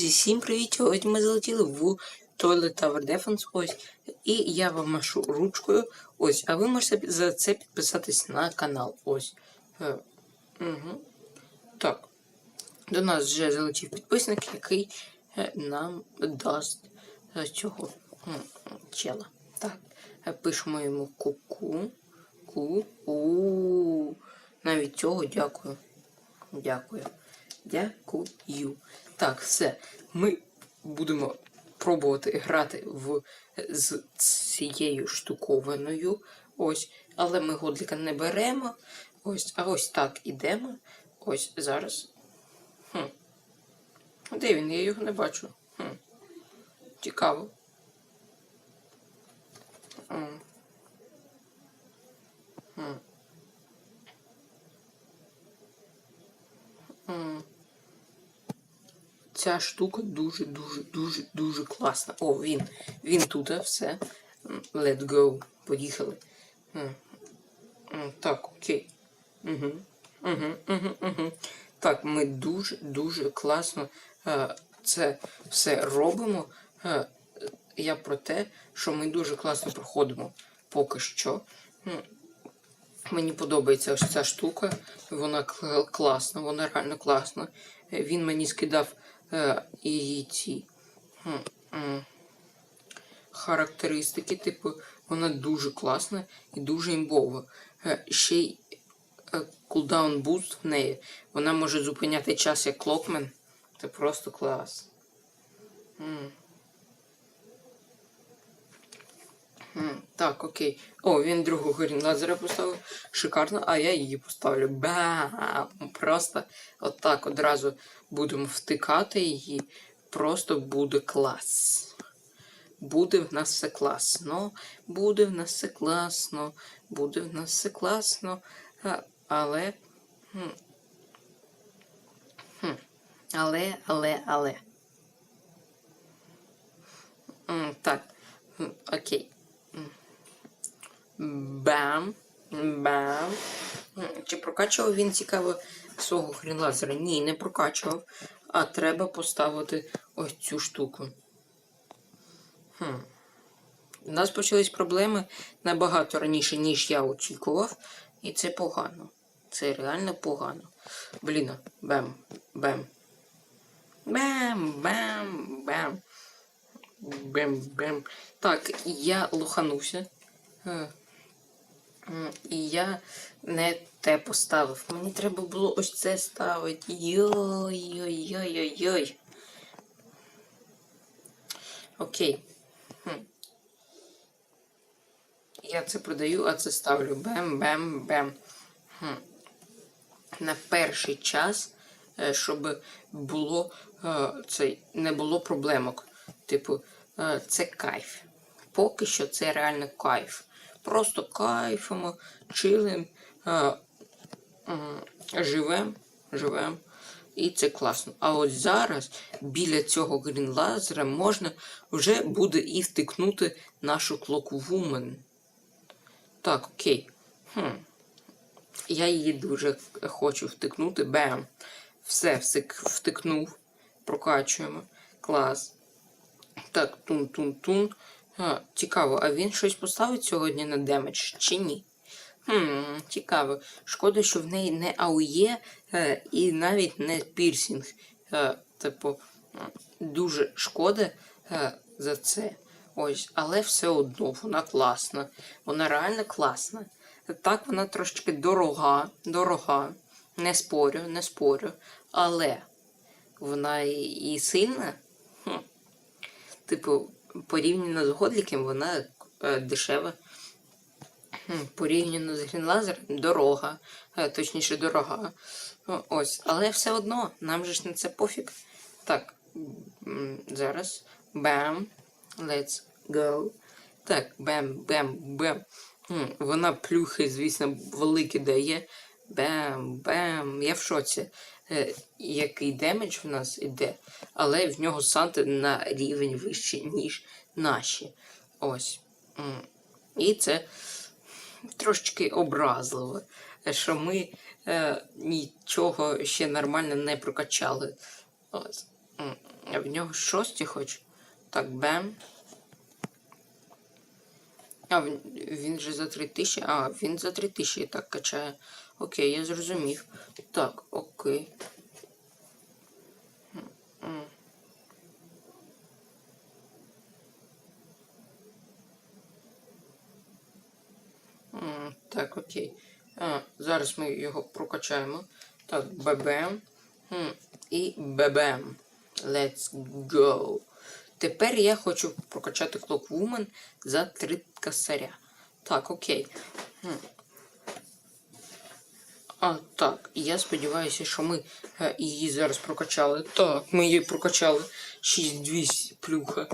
Всім привіт! Сьогодні ми залетіли в Toilet Tower Defense. Ось. І я вам машу ручкою. Ось. А ви можете за це підписатись на канал. Ось. Е, угу. Так. До нас вже залетів підписник, який е, нам дасть е, цього чела. Так. Е, Пишемо йому ку-ку. Ку. У. Навіть цього дякую. Дякую. Дякую. Так, все. Ми будемо пробувати грати в, з цією штуковиною. Ось. Але ми годліка не беремо. Ось, а ось так ідемо. Ось зараз. Хм. Де він? Я його не бачу. Хм. Цікаво. М. Хм. М. Ця штука дуже, дуже, дуже, дуже класна. О, він. Він тут, все. М, Let's go. Поїхали. Так, окей. Угу. Угу, угу, угу. Так, ми дуже, дуже класно е, це все робимо. Е, я про те, що ми дуже класно проходимо поки що. Мені подобається ось ця штука. Вона кл- класна, вона реально класна. Е, Він мені скидав її ці м, м, характеристики. Типу, вона дуже класна і дуже імбова. Е, ще й е, кулдаун буст в неї. Вона може зупиняти час як клокмен. Це просто клас. М. М, Так, окей. О, він другу горін лазера поставив. Шикарно, а я її поставлю. Бам! Просто отак одразу будемо втикати її. Просто буде клас. Буде в нас все класно. Буде в нас все класно. Буде в нас все класно. А, але. хм. Але, але, але. Так. Окей. Бам. Бам. Чи прокачував він цікаво свого хрінлазера? Ні, не прокачував. А треба поставити ось цю штуку. Хм. У нас почались проблеми набагато раніше, ніж я очікував. І це погано. Це реально погано. Блін, бем, бем. Бем, бем, бем. Бем, бем. Так, я лоханувся. І я не те поставив. Мені треба було ось це ставити. Йой-йой-йой-йой. Окей. Хм. Я це продаю, а це ставлю. Бем-бем-бем. Хм. На перший час, е, щоб було е, цей, не було проблемок. Типу, е, це кайф. Поки що це реально кайф. Просто кайфимо, чилим, е, живем, живем. І це класно. А ось зараз біля цього грінлазера можна вже буде і втикнути нашу клоквумен. Так, окей. Хм. Я її дуже хочу втикнути. Бем. Все, всик, втикнув. Прокачуємо. Клас. Так, тун-тун-тун. А, цікаво, а він щось поставить сьогодні на демедж чи ні? Хм, цікаво. Шкода, що в неї не АУЄ е, і навіть не пірсінг. Е, типу, дуже шкода е, за це. Ось, але все одно вона класна. Вона реально класна. Так, вона трошечки дорога, дорога. Не спорю, не спорю. Але вона і, і сильна. Хм. Типу, порівняно з Годліком, вона е, дешева. Порівняно з Грінлазером дорога, е, точніше дорога. Ось, але все одно, нам же ж на це пофіг. Так, зараз. Бам. Let's go. Так, бем, бем, бем. Вона плюхи, звісно, великі дає. Бем, бем. Я в шоці. Е, який демедж в нас іде, але в нього санти на рівень вищий, ніж наші. Ось. І це трошечки образливо, що ми е, нічого ще нормально не прокачали. Ось. В нього шості хоч. Так, бем. А, він, же за 3000. А, він за 3000 так качає. Окей, я зрозумів. Так, окей. Так, окей. А, зараз ми його прокачаємо. Так, бебем. М, І бебем. Let's go. Тепер я хочу прокачати Clock Woman за 3 косаря. Так, окей. Хм. А, так, я сподіваюся, що ми е, її зараз прокачали. Так, ми її прокачали 6200 плюха.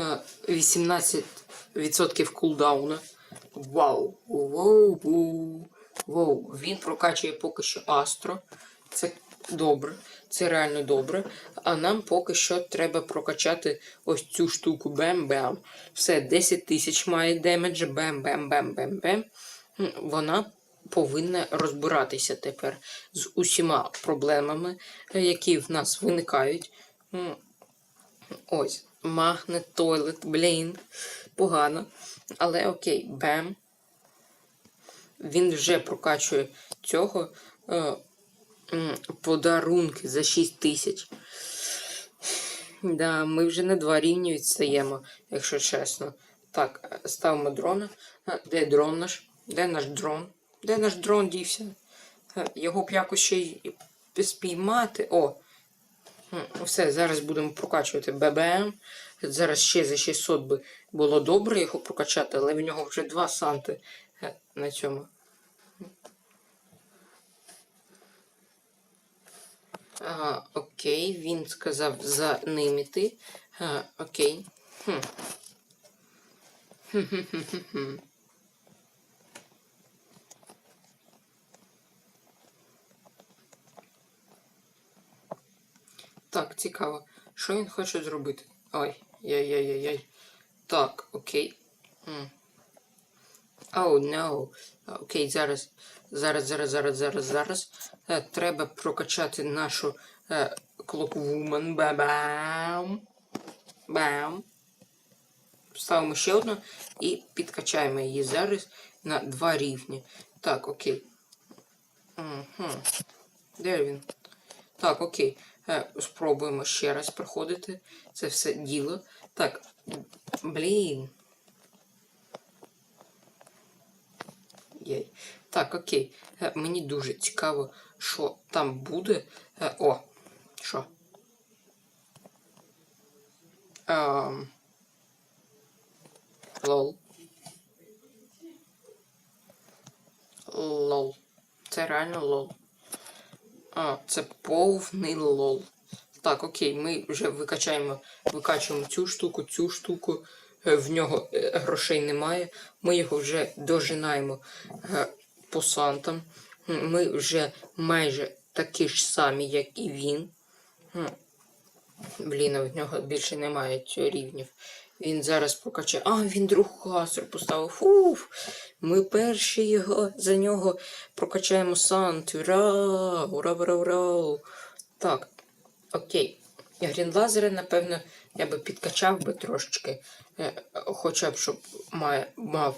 Е, 18% кулдауна. Вау! Воу, воу, воу. Він прокачує поки що Астро. Це добре, це реально добре. А нам поки що треба прокачати ось цю штуку бем-бем. Все, 10 тисяч має демеджа, бем-бем-бем-бем-бем. Вона повинна розбиратися тепер з усіма проблемами, е, які в нас виникають. Ось, магнет, тойлет, блін, погано. Але окей, бем. Він вже прокачує цього е, подарунки за 6 тисяч. Да, ми вже на два рівні відстаємо, якщо чесно. Так, ставимо дрона. Де дрон наш? Де наш дрон? Де наш дрон дівся? Е, Його б якось ще й спіймати. О! Все, зараз будемо прокачувати ББМ. Зараз ще за 600 би було добре його прокачати, але в нього вже 2 санти е, на цьому. А, окей, він сказав за ними ти. А, окей. Хм-хм-хм-хм-хм. Так, цікаво. Що він хоче зробити? Ой, яй-яй-яй-яй. Так, окей. М. Oh, no. Окей, зараз. Зараз, зараз, зараз, зараз, зараз. Е, треба прокачати нашу е, Clockwoman. Ба-бам. Бам. Ставимо ще одну і підкачаємо її зараз на два рівні. Так, окей. Угу. Де він? Так, окей. Е, спробуємо ще раз проходити це все діло. Так, блін. Так, окей. Е, мені дуже цікаво, що там буде. Е, о, що? Ем. Лол. Лол. Це реально лол. А, це повний лол. Так, окей, ми вже викачаємо, викачуємо цю штуку, цю штуку. Е, В нього е, грошей немає. Ми його вже дожинаємо е, по сантам. Ми вже майже такі ж самі, як і він. Блін, в нього більше немає рівнів. Він зараз прокачає. А, він друг хасер поставив. Уф! Ми перші його за нього прокачаємо сант. Ура! Ура, ура, ура! Так, окей. Грінлазери, напевно, я би підкачав би трошечки. Е, хоча б, щоб мав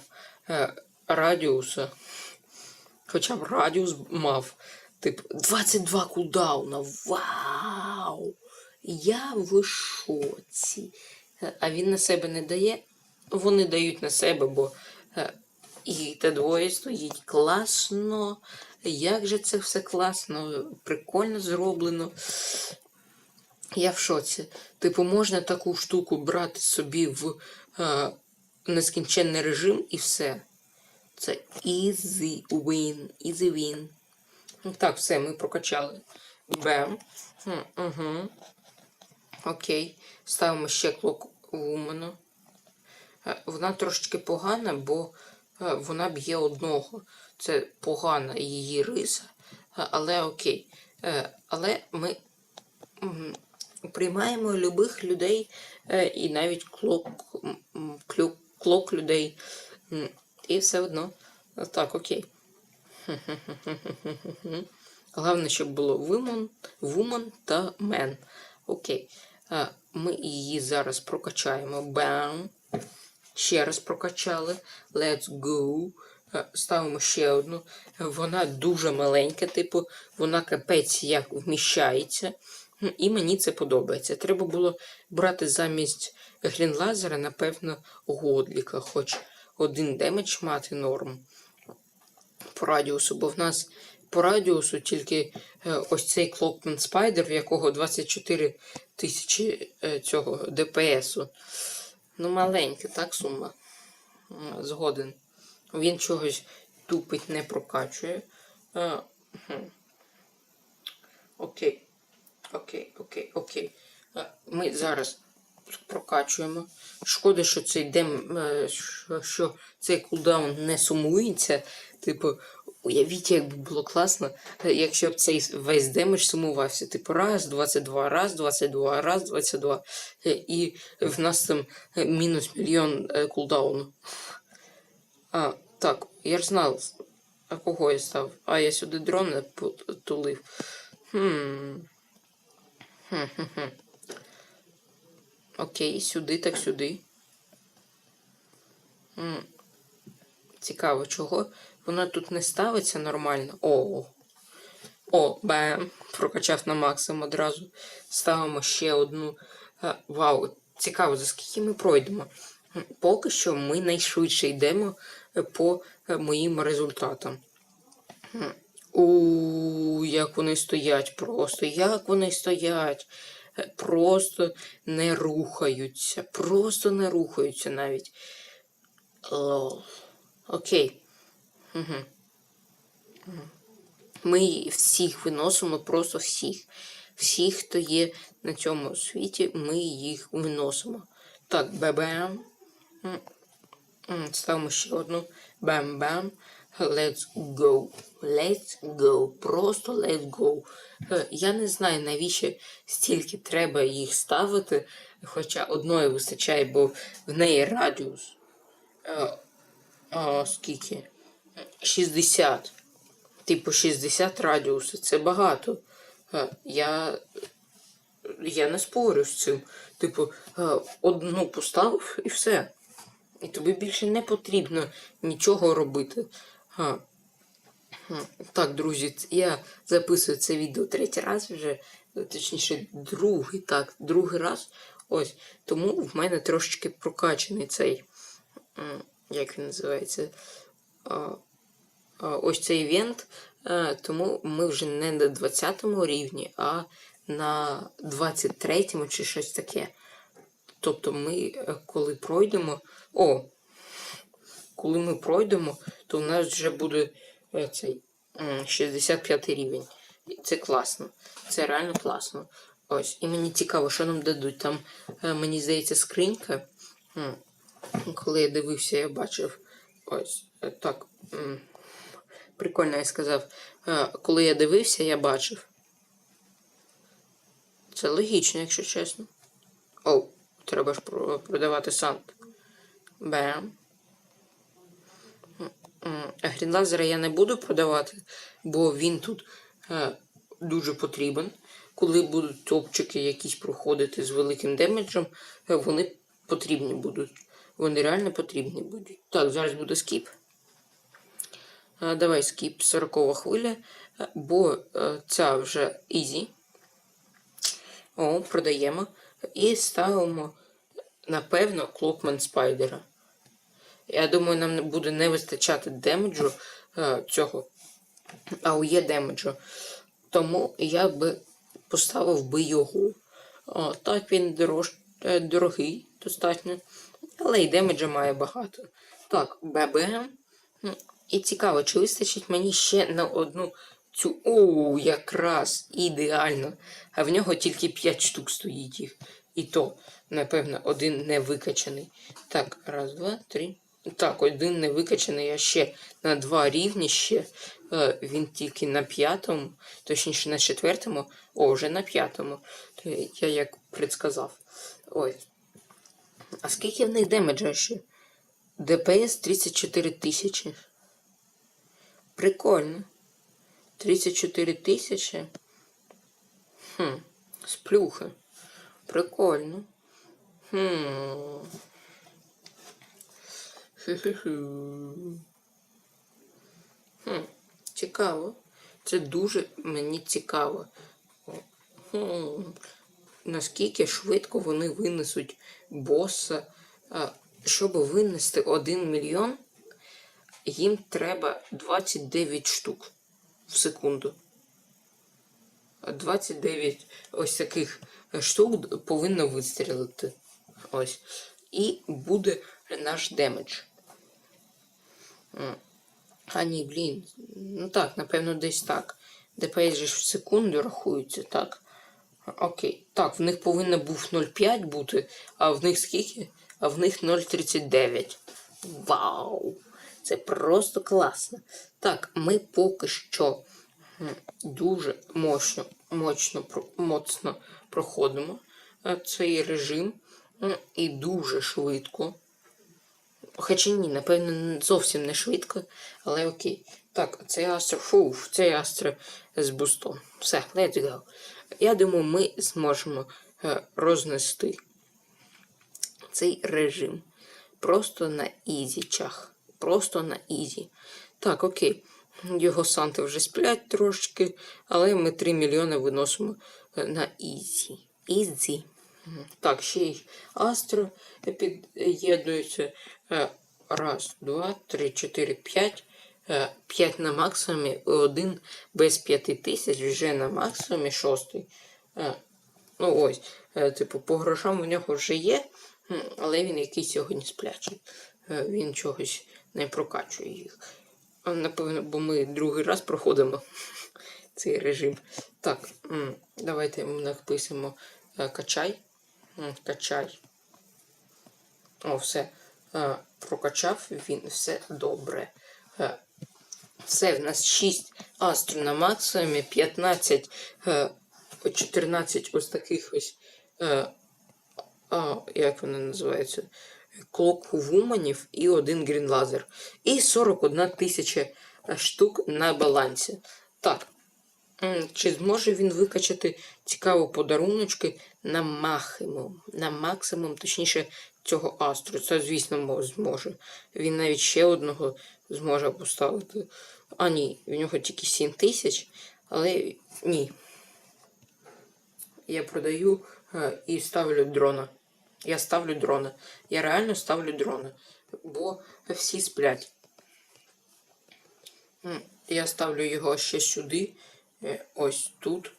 е, радіуса. Хоча б радіус мав. Типу, 22 кулдауна. Вау! Я в шоці. Е, А він на себе не дає. Вони дають на себе, бо е, і те двоє стоїть класно. Як же це все класно, прикольно зроблено. Я в шоці. Типу, можна таку штуку брати собі в е, нескінченний режим і все. Це easy win, easy win. Ну, Так, все, ми прокачали. Бем. Угу. Окей. Ставимо ще Е, Вона трошечки погана, бо е, вона б'є одного. Це погана її риса. Е, Але окей. Е, Але ми приймаємо любих людей і навіть клок, клок людей. І все одно. Так, окей. Головне, щоб було woman, woman та man. Окей. Ми її зараз прокачаємо. Бам. Ще раз прокачали. Let's go. Е, Ставимо ще одну. Вона дуже маленька, типу, вона капець як вміщається. І мені це подобається. Треба було брати замість грінлазера, напевно, годліка, хоч один демедж мати норм по радіусу, бо в нас по радіусу тільки е, ось цей Clockman Spider, в якого 24 тисячі е, цього ДПСу. Ну, маленька, так, сума. Згоден. Він чогось тупить не прокачує. Е. Окей. Окей, окей, окей. Е, Ми зараз прокачуємо. Шкода, що цей дем, е, що, цей кулдаун не сумується. Типу, уявіть, як би було класно, якщо б цей весь демедж сумувався. Типу, раз, 22, раз, 22, раз, 22. Е, І в нас там е, мінус мільйон кулдауну. А, так, я ж знав, а кого я став? А, я сюди дрон не. Хм. Хм-хм-хм. Окей, сюди, так сюди. М. Цікаво, чого вона тут не ставиться нормально. О. О, бем. Прокачав на максимум одразу. Ставимо ще одну. Е, Вау, цікаво, за скільки ми пройдемо. Поки що ми найшвидше йдемо е, по е, моїм результатам. М. У, як вони стоять просто, як вони стоять. Просто не рухаються. Просто не рухаються навіть. Лол. Окей. Угу. Ми всіх виносимо, просто всіх. Всіх, хто є на цьому світі, ми їх виносимо. Так, бам-бам. М. М, Ставимо ще одну. Бам-бам. Let's go. Let's go. Просто let's go. Е, Я не знаю, навіщо стільки треба їх ставити, хоча одної вистачає, бо в неї радіус. Е, скільки? 60. Типу 60 радіусу. Це багато. Е, Я, я не спорю з цим. Типу, одну поставив і все. І тобі більше не потрібно нічого робити. А. Так, друзі, я записую це відео третій раз вже, е, точніше, другий, так, другий раз. Ось. Тому в мене трошечки прокачаний цей. Як він називається? Ось цей івент. Е, Тому ми вже не на 20 рівні, а на 23 чи щось таке. Тобто ми, е, коли пройдемо. О! Коли ми пройдемо, то у нас вже буде е, цей 65 рівень. Це класно. Це реально класно. Ось. І мені цікаво, що нам дадуть. Там, е, мені здається, скринька. Коли я дивився, я бачив. Ось е, так. Прикольно я сказав. Коли я дивився, я бачив. Це логічно, якщо чесно. О, треба ж продавати сант. Бем. Грінлазера я не буду продавати, бо він тут е, дуже потрібен. Коли будуть топчики якісь проходити з великим демеджем, е, вони потрібні будуть. Вони реально потрібні будуть. Так, зараз буде скіп. Е, давай скіп, 40 хвиля, бо ця вже ізі. О, продаємо. І ставимо, напевно, клокман спайдера. Я думаю, нам буде не вистачати демеджу е, цього АОЄ демеджу. Тому я би поставив би його. О, так він дорож, е, дорогий достатньо. Але й демеджа має багато. Так, ББМ. І цікаво, чи вистачить мені ще на одну цю. Оу, якраз ідеально. А в нього тільки 5 штук стоїть їх. І то, напевно, один не викачаний. Так, раз, два, три. Так, один не викачаний, а ще на два рівні ще. Е, він тільки на п'ятому, точніше на четвертому, о, вже на п'ятому. Я як предсказав. Ой. А скільки в них демеджа ще? ДПС 34 тисячі. Прикольно. 34 тисячі. Хм, сплюхи. Прикольно. Хм. Хм. Цікаво. Це дуже мені цікаво. Хм. Наскільки швидко вони винесуть боса. Щоб винести 1 мільйон, їм треба 29 штук в секунду. 29 ось таких штук повинно вистрілити. Ось. І буде наш демедж. А ні, блін. Ну так, напевно, десь так. ДПС же в секунду рахується, так. Окей. Так, в них повинно був 0,5 бути, а в них скільки? А в них 0,39. Вау! Це просто класно. Так, ми поки що дуже мощно, мощно, моцно проходимо е, цей режим і дуже швидко. Хоча ні, напевно, зовсім не швидко, але окей. Так, цей астро. Фу, цей астро з бустом. Все, let's go. Я думаю, ми зможемо е, рознести цей режим. Просто на ізічах. Просто на ізі. Так, окей. Його санти вже сплять трошки, але ми 3 мільйони виносимо е, на ізі. Ізі. Так, ще й Астро під'єднується. Е, Раз, два, три, чотири, п'ять. Е, П'ять на максимумі, один без п'яти тисяч вже на максимумі шостий. Е, Ну ось, типу, по грошам у нього вже є, але він якийсь сьогодні сплячий. Він чогось не прокачує їх. Напевно, бо ми другий раз проходимо цей режим. Так, давайте написимо качай. Качай. О, все. Е, Прокачав він все добре. Е, Все, в нас 6 астро на максимумі, 15, е, 14 ось таких ось. Е, як вони називаються? Клоквуманів і один грінлазер. І 41 тисяча штук на балансі. Так. Чи зможе він викачати цікаві подаруночки на максимум? На максимум, точніше, цього астру. Це, звісно, мо- зможе. Він навіть ще одного зможе поставити. А ні, в нього тільки 7 тисяч, але ні. Я продаю е, і ставлю дрона. Я ставлю дрона. Я реально ставлю дрона. Бо всі сплять. Я ставлю його ще сюди. Е, Ось тут.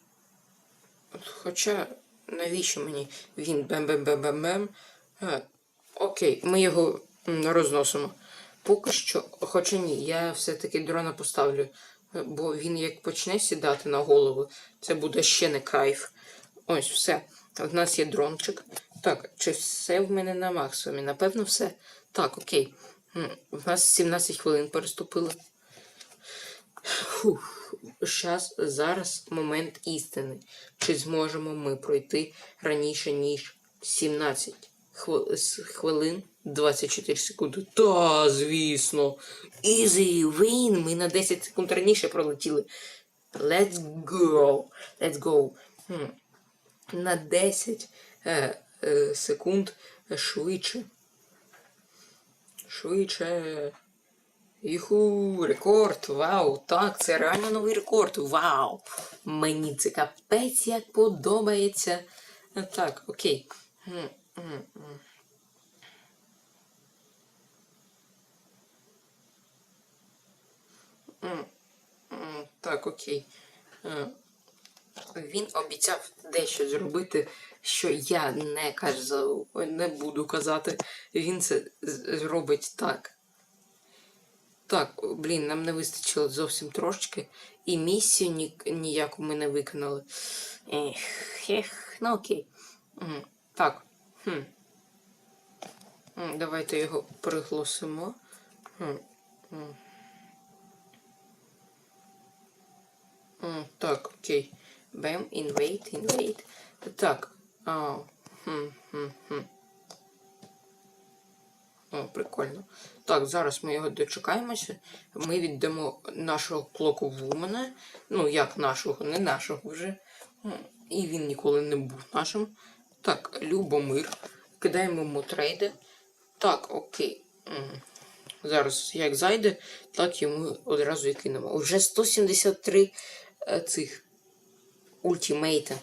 От Хоча, навіщо мені він бем-бем-бем-бем-бем? Окей, ми його розносимо. Поки що, хоча ні, я все-таки дрона поставлю. е, Бо він як почне сідати на голову, це буде ще не кайф. Ось все. В нас є дрончик. Так, чи все в мене на максимумі? Напевно, все. Так, окей. В нас 17 хвилин переступило. Фух. Щас, зараз момент істини. Чи зможемо ми пройти раніше, ніж 17 хвилин 24 секунди? Та, звісно. Easy win. Ми на 10 секунд раніше пролетіли. Let's go. Let's go. На 10 е, е, секунд швидше. Швидше. Іху, рекорд, вау, так, це реально новий рекорд. Вау! Мені це капець як подобається. Е, Так, окей. Так, окей. Е, Він обіцяв дещо зробити, що я не казав, не буду казати. Він це зробить так. Так, блін, нам не вистачило зовсім трошки. І місію ні, ніяку ми не виконали. Ех, ех, ну окей. Так. Хм. Давайте його. М, Так, окей. Бем, invade, invade. Так. А, хм, хм, хм. О, прикольно. Так, зараз ми його дочекаємося. Ми віддамо нашого клоку Вумена. Ну, як нашого, не нашого вже. І він ніколи не був нашим. Так, Любомир. Кидаємо йому трейди. Так, окей. Зараз як зайде, так йому одразу і кинемо. Вже 173 е, цих ультимейта.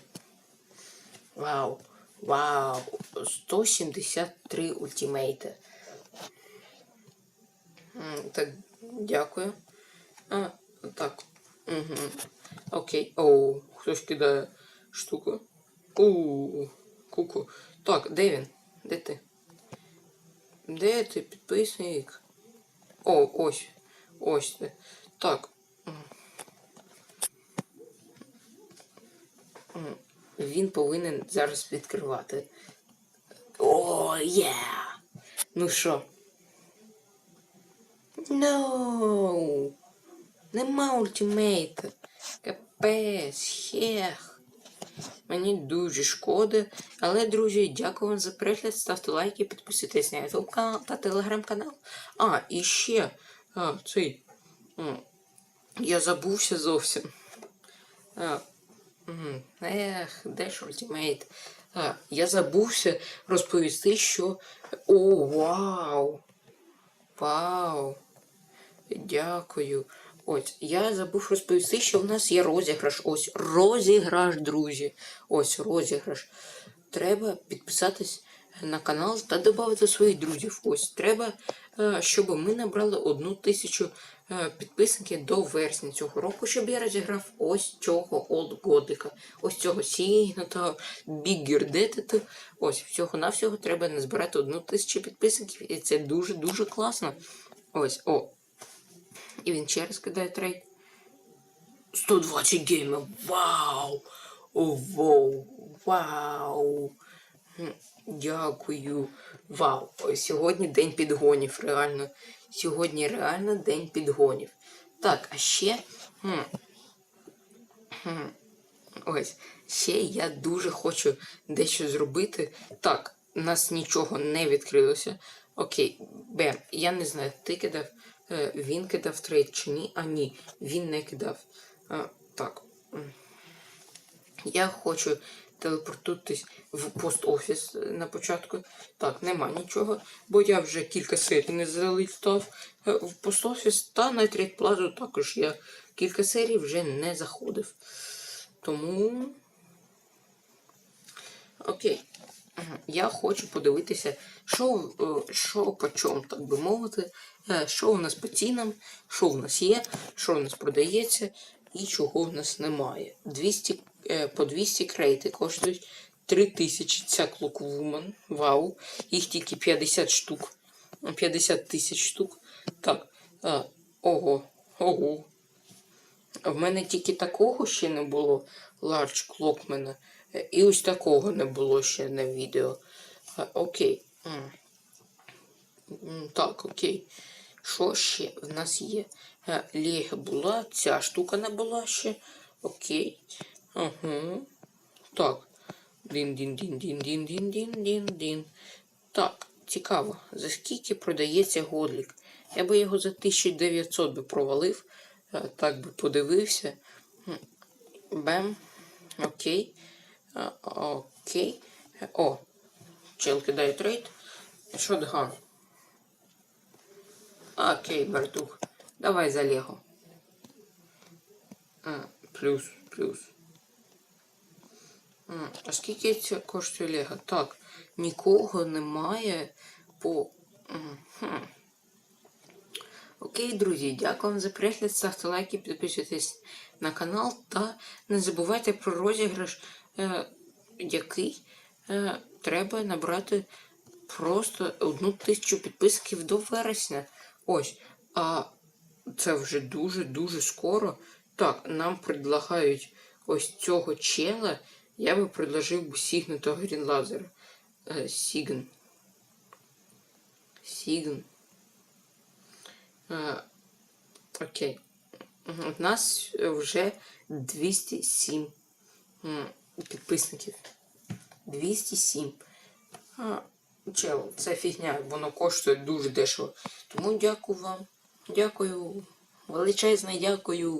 Вау. Вау. 173 ультимейта. Так, дякую. А, так. Угу. Окей. Оу, хтось кидає штуку. Оу, куку. Так, де він? Де ти? Де ти, підписник? О, ось. Ось ти. Так. Він повинен зараз відкривати. О, є! Ну що? No! Нема ультимейта. Капець, хех. Мені дуже шкода. Але, друзі, дякую вам за перегляд. Ставте лайки, підписуйтесь на YouTube канал та телеграм-канал. А, і ще а, цей. Я забувся зовсім. А, ех, де ж ультимейт? А, я забувся розповісти, що. О, вау! Вау! Дякую. Ось, я забув розповісти, що в нас є розіграш. Ось розіграш, друзі. Ось розіграш. Треба підписатись на канал та додати своїх друзів. Ось треба, е, щоб ми набрали одну тисячу е, підписників до вересня цього року, щоб я розіграв ось цього Old Годика. Ось цього Bigger Dead. Ось всього-навсього треба назбирати одну тисячу підписників. І це дуже-дуже класно. Ось, о, і він ще раз кидає трейд. 120 геймів. Вау! Вау! Вау! Дякую. Вау! Сьогодні день підгонів, реально. Сьогодні реально день підгонів. Так, а ще. м, м, Ось, ще я дуже хочу дещо зробити. Так, у нас нічого не відкрилося. Окей, Бем, я не знаю, ти кидав, він кидав трейд чи ні? А ні, він не кидав. А, так. Я хочу телепортуватись в пост-офіс е, на початку. Так, нема нічого, бо я вже кілька серій не залітав е, в пост-офіс, та на трейд плазу також я кілька серій вже не заходив. Тому. Окей. Я хочу подивитися, що, е, що по чому, так би мовити, е, що у нас по цінам, що в нас є, що у нас продається і чого в нас немає. 200, е, по 200 крейти коштують 3000 ця клоквумен. Вау. Їх тільки 50 штук. 50 тисяч штук. Так. е, ого. Ого. В мене тільки такого ще не було Clockman. Е, І ось такого не було ще на відео. Е, Окей. Так, окей. Що ще в нас є? Е, Лега була, ця штука не була ще. Окей. Ага. Так. Дін-дін-дін-дін-дін-дін-дін-дін. Так, цікаво, за скільки продається годлік? Я би його за 1900 би провалив. Е, Так би подивився. Бем. Окей. Е, Окей. О. Чел кидає трейд. Шотган. Окей, братух. Давай за Лего. А, плюс, плюс. А скільки це коштує Лего? Так, нікого немає по. Хм. Окей, друзі, дякую вам за перегляд. Ставте лайки, підписуйтесь на канал та не забувайте про розіграш, е, який е, треба набрати просто одну тисячу підписків до вересня. Ось. А це вже дуже-дуже скоро. Так, нам предлагають ось цього чела. Я би предложив сігнутого Грінлазера. Е, Сігн. Сігн. Е, окей. У нас вже 207 м, підписників. 207. Чел, це фігня, воно коштує дуже дешево. Тому дякую вам. Дякую. Величезне дякую.